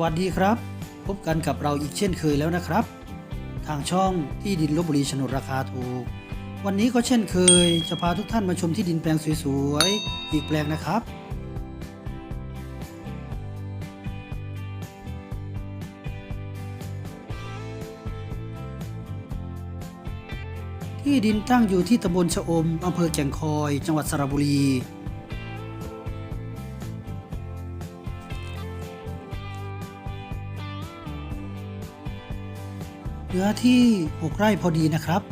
วัสดีครับ พบกันกับเราอีกเช่นเคยแล้วนะครับ ทางช่องที่ดินลบบุรีโฉนดราคาถูก วันนี้ก็เช่นเคย จะพาทุกท่านมาชมที่ดินแปลงสวยๆอีกแปลงนะครับ ที่ดินตั้งอยู่ที่ตำบลชะอมอำเภอแก่งคอย จังหวัดสระบุรี เนื้อที่ 6 ไร่พอดีนะครับ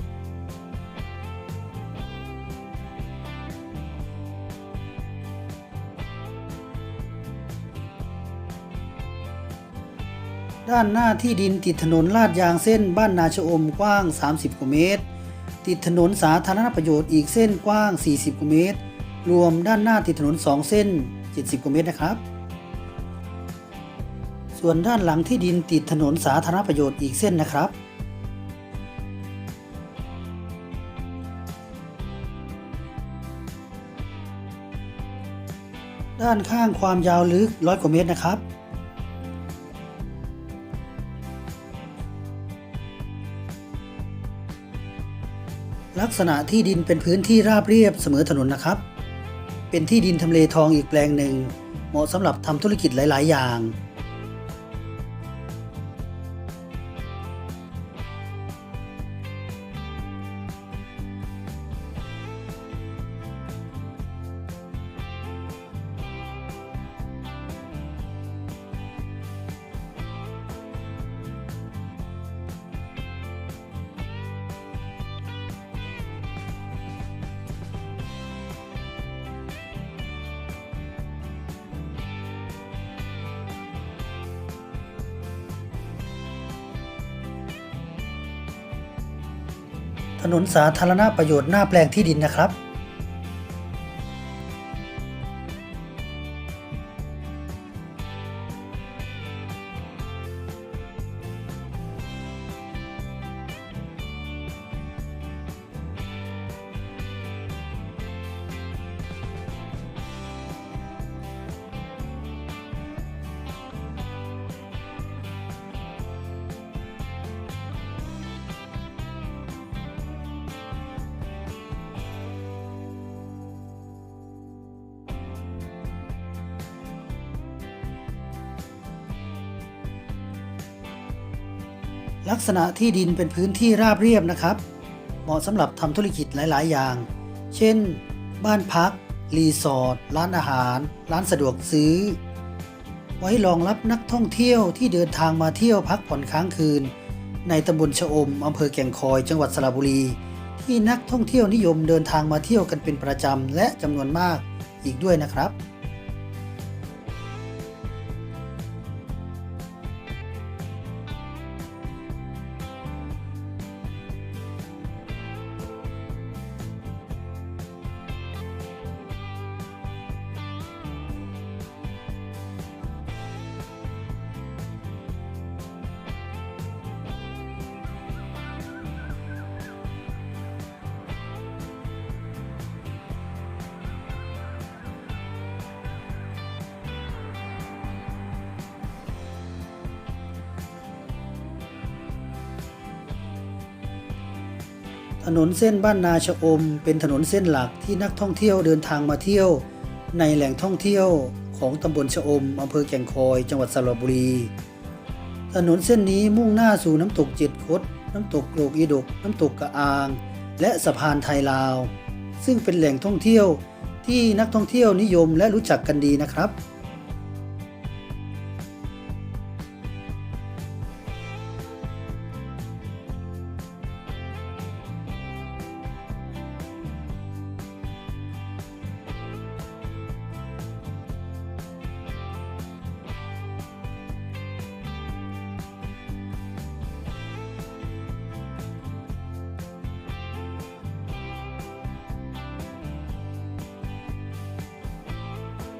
ด้านหน้าที่ดินติดถนนลาดยางเส้นบ้านนาชอมกว้าง 30กว่าเมตร ติดถนนสาธารณประโยชน์อีกเส้นกว้าง 40กว่าเมตร รวมด้านหน้าติดถนน 2 เส้น 70กว่าเมตรนะครับส่วนด้านหลังที่ดินติดถนนสาธารณประโยชน์อีกเส้นนะครับ ด้านข้างความยาวลึกร้อยกว่าเมตรนะครับ ลักษณะที่ดินเป็นพื้นที่ราบเรียบเสมอถนนนะครับ เป็นที่ดินทำเลทองอีกแปลงหนึ่ง เหมาะสำหรับทำธุรกิจหลาย ๆ อย่าง ถนนสาธารณประโยชน์หน้าแปลงที่ดินนะครับ ลักษณะที่ดินเป็นพื้นที่ราบเรียบนะครับ เหมาะสำหรับทำธุรกิจหลาย ๆ อย่าง เช่น บ้านพัก รีสอร์ท ร้านอาหาร ร้านสะดวกซื้อ ไว้รองรับนักท่องเที่ยวที่เดินทางมาเที่ยวพักผ่อนค้างคืน ในตำบลชะอมอำเภอแก่งคอย จังหวัดสระบุรี ที่นักท่องเที่ยวนิยมเดินทางมาเที่ยวกันเป็นประจำและจำนวนมากอีกด้วยนะครับ ถนนเส้นบ้านนาชะอม เป็นถนนเส้นหลักที่นักท่องเที่ยวเดินทางมาเที่ยว ในแหล่งท่องเที่ยวของตำบลชะอมอำเภอแก่งคอย จังหวัดสระบุรี ถนนเส้นนี้มุ่งหน้าสู่น้ำตกเจ็ดคด น้ำตกโกรกอีดก น้ำตกกระอาง และสะพานไทยลาว ซึ่งเป็นแหล่งท่องเที่ยวที่นักท่องเที่ยวนิยมและรู้จักกันดีนะครับ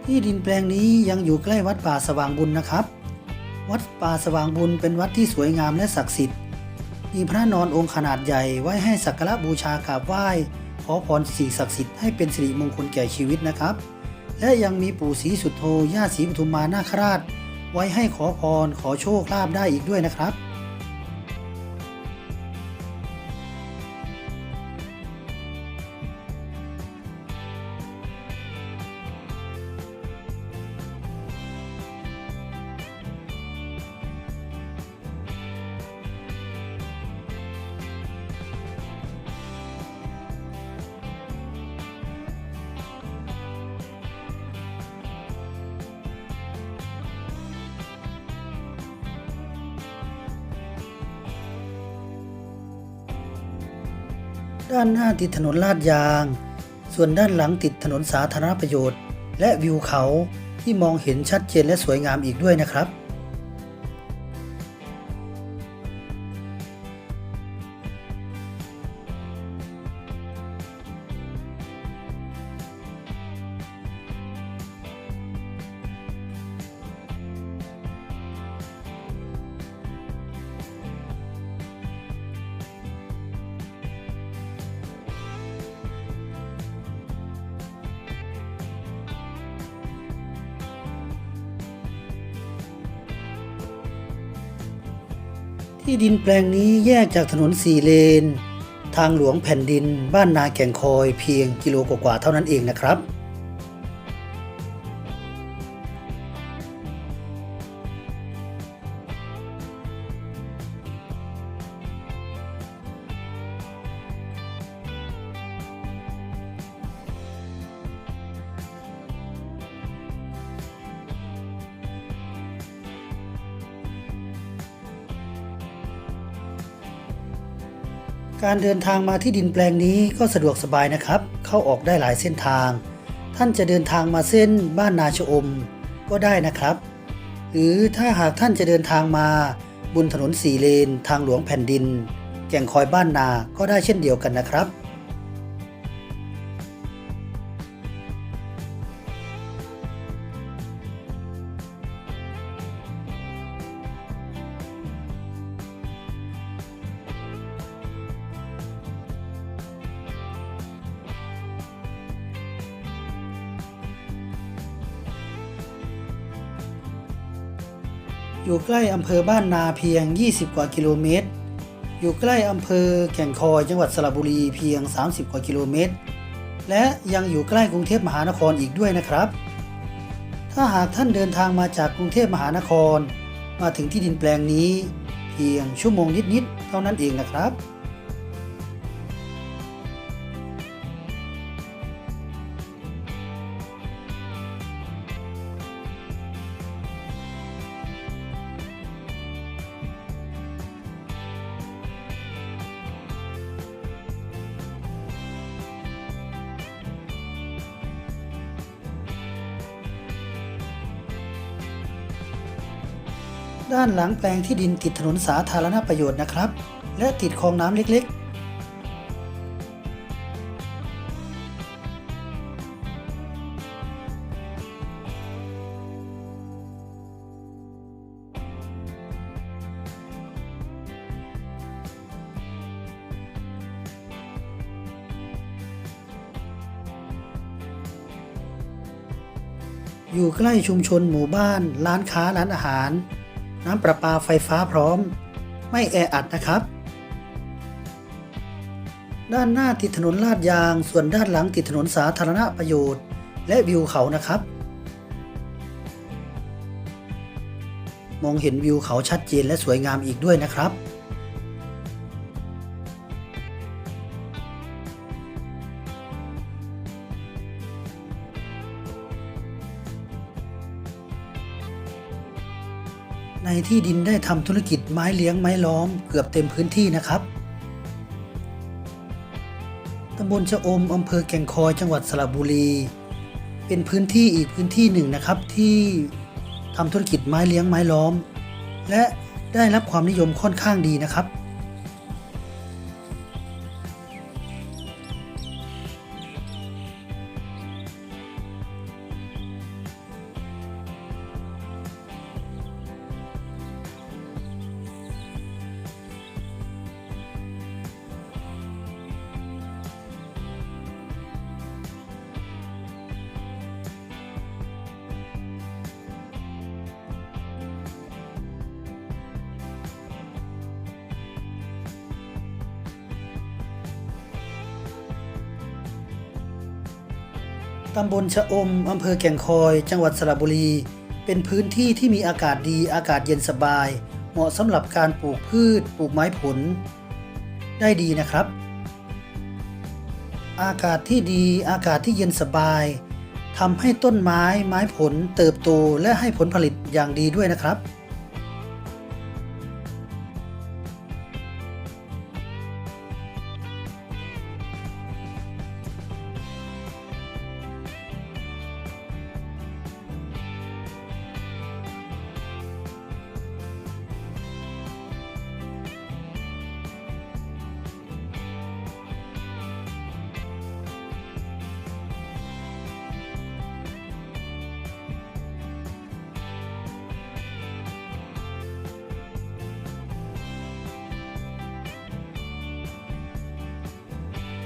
ที่ดินแปลงนี้ยังอยู่ใกล้วัดป่าสว่างบุญนะครับ วัดป่าสว่างบุญเป็นวัดที่สวยงามและศักดิ์สิทธิ์ มีพระนอนองค์ขนาดใหญ่ไว้ให้สักการะบูชากราบไหว้ ขอพรสิ่งศักดิ์สิทธิ์ให้เป็นสิริมงคลแก่ชีวิตนะครับ และยังมีปู่ศรีสุโธย่าศรีปทุมมานาคราช ไว้ให้ขอพรขอโชคลาภได้อีกด้วยนะครับ ด้านหน้าติดถนนลาดยาง ส่วนด้านหลังติดถนนสาธารณประโยชน์ และวิวเขาที่มองเห็นชัดเจนและสวยงามอีกด้วยนะครับ ที่ดินแปลงนี้แยกจากถนนสี่เลน ทางหลวงแผ่นดิน บ้านนาแก่งคอยเพียงกิโลกว่าๆเท่านั้นเองนะครับ การเดินทางมาที่ดินแปลงนี้ก็สะดวกสบายนะครับ เข้าออกได้หลายเส้นทาง ท่านจะเดินทางมาเส้นบ้านนาชอมก็ได้นะครับ หรือถ้าหากท่านจะเดินทางมาบนถนนสี่เลน ทางหลวงแผ่นดิน แก่งคอยบ้านนาก็ได้เช่นเดียวกันนะครับ อยู่ใกล้อำเภอบ้านนาเพียง 20 กว่ากิโลเมตร อยู่ใกล้อำเภอแก่งคอยจังหวัดสระบุรีเพียง 30 กว่ากิโลเมตร และยังอยู่ใกล้กรุงเทพมหานครอีกด้วยนะครับ ถ้าหากท่านเดินทางมาจากกรุงเทพมหานคร มาถึงที่ดินแปลงนี้ เพียงชั่วโมงนิดๆเท่านั้นเองนะครับ ด้านหลังแปลงที่ดินติดถนนสาธารณประโยชน์นะครับ และติดคลองน้ำเล็กๆอยู่ใกล้ชุมชนหมู่บ้าน ร้านค้าร้านอาหาร น้ำประปาไฟฟ้าพร้อม ไม่แออัดนะครับ ด้านหน้าติดถนนลาดยาง ส่วนด้านหลังติดถนนสาธารณประโยชน์ และวิวเขานะครับ มองเห็นวิวเขาชัดเจนและสวยงามอีกด้วยนะครับ ที่ดินได้ทำธุรกิจไม้เลี้ยงไม้ล้อมเกือบเต็มพื้นที่นะครับตำบลชะอมอำเภอแก่งคอยจังหวัดสระบุรี เป็นพื้นที่อีกพื้นที่หนึ่งนะครับที่ทำธุรกิจไม้เลี้ยงไม้ล้อม และได้รับความนิยมค่อนข้างดีนะครับ ตำบลชะอม อำเภอแก่งคอย จังหวัดสระบุรี เป็นพื้นที่ที่มีอากาศดี อากาศเย็นสบาย เหมาะสำหรับการปลูกพืช ปลูกไม้ผล ได้ดีนะครับ อากาศที่ดี อากาศที่เย็นสบายทำให้ต้นไม้ ไม้ผล เติบโต และให้ผลผลิตอย่างดีด้วยนะครับ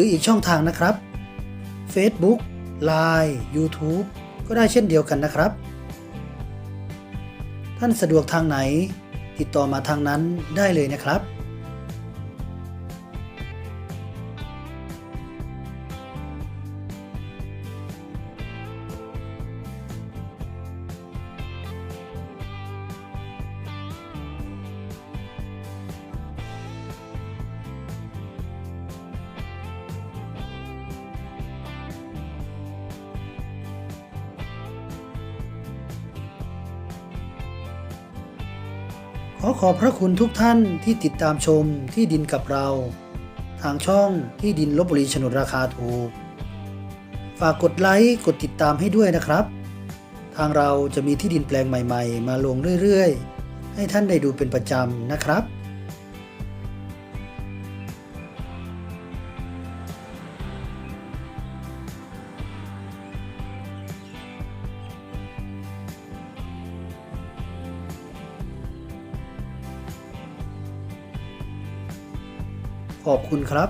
รืออีกช่องทางนะครับ Facebook Line YouTube ก็ได้เช่นเดียวกันนะครับ ท่านสะดวกทางไหน ติดต่อมาทางนั้นได้เลยนะครับ ขอขอบพระคุณทุกท่านที่ติดตามชมที่ดินกับเรา ทางช่องที่ดินลบบุรีโฉนดราคาถูก ฝากกดไลค์กดติดตามให้ด้วยนะครับ ทางเราจะมีที่ดินแปลงใหม่ ๆ มาลงเรื่อยๆ ให้ท่านได้ดูเป็นประจำนะครับ ขอบคุณครับ